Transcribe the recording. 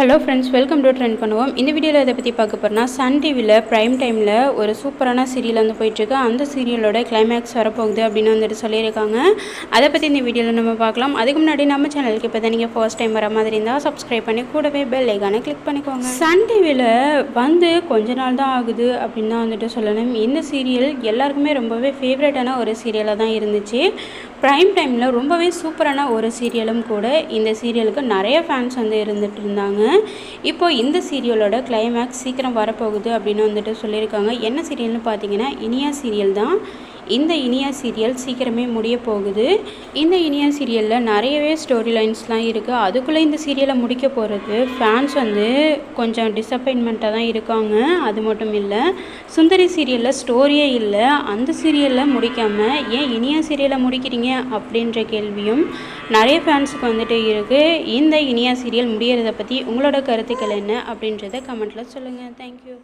Hello friends welcome to trend பண்ணுவோம் இந்த வீடியோவில் இதை பற்றி பார்க்க போகிறோம்னா சன் டிவியில் ப்ரைம் டைமில் ஒரு சூப்பரான சீரியல் வந்து போயிட்டுருக்கு. அந்த சீரியலோட கிளைமேக்ஸ் வரப்போகுது அப்படின்னு வந்துட்டு சொல்லியிருக்காங்க. அதை பற்றி இந்த வீடியோவில் நம்ம பார்க்கலாம். அதுக்கு முன்னாடி நம்ம சேனலுக்கு இப்போ தான் நீங்கள் ஃபர்ஸ்ட் டைம் வர மாதிரி இருந்தால் சப்ஸ்கிரைப் பண்ணி கூடவே பெல் ஐக்கானை கிளிக் பண்ணிக்கோங்க. சன் டிவியில் வந்து கொஞ்ச நாள் தான் ஆகுது அப்படின்னு தான் வந்துட்டு சொல்லணும். இந்த சீரியல் எல்லாருக்குமே ரொம்பவே ஃபேவரட்டான ஒரு சீரியலாக தான் இருந்துச்சு. ப்ரைம் டைமில் ரொம்பவே சூப்பரான ஒரு சீரியலும் கூட இந்த சீரியலுக்கு நிறைய ஃபேன்ஸ் வந்து இருந்துகிட்டு இருந்தாங்க. இப்போது இந்த சீரியலோட கிளைமேக்ஸ் சீக்கிரம் வரப்போகுது அப்படின்னு வந்துட்டு சொல்லியிருக்காங்க. என்ன சீரியல்னு பார்த்தீங்கன்னா இனியா சீரியல் தான். இந்த இனியா சீரியல் சீக்கிரமே முடிய போகுது. இந்த இனியா சீரியலில் நிறையவே ஸ்டோரி லைன்ஸ்லாம் இருக்குது அதுக்குள்ளே இந்த சீரியலை முடிக்க போகிறது ஃபேன்ஸ் வந்து கொஞ்சம் டிசப்பாயின்மெண்ட்டாக தான் இருக்காங்க. அது மட்டும் இல்லை சுந்தரி சீரியலில் ஸ்டோரியே இல்லை. அந்த சீரியலில் முடிக்காமல் ஏன் இனியா சீரியலை முடிக்கிறீங்க அப்படின்ற கேள்வியும் நிறைய ஃபேன்ஸுக்கு வந்துட்டு இருக்குது இந்த இனியா சீரியல் முடியறதை பற்றி உங்களோட கருத்துக்கள் என்ன அப்படின்றத கமெண்ட்டில் சொல்லுங்கள் தேங்க்யூ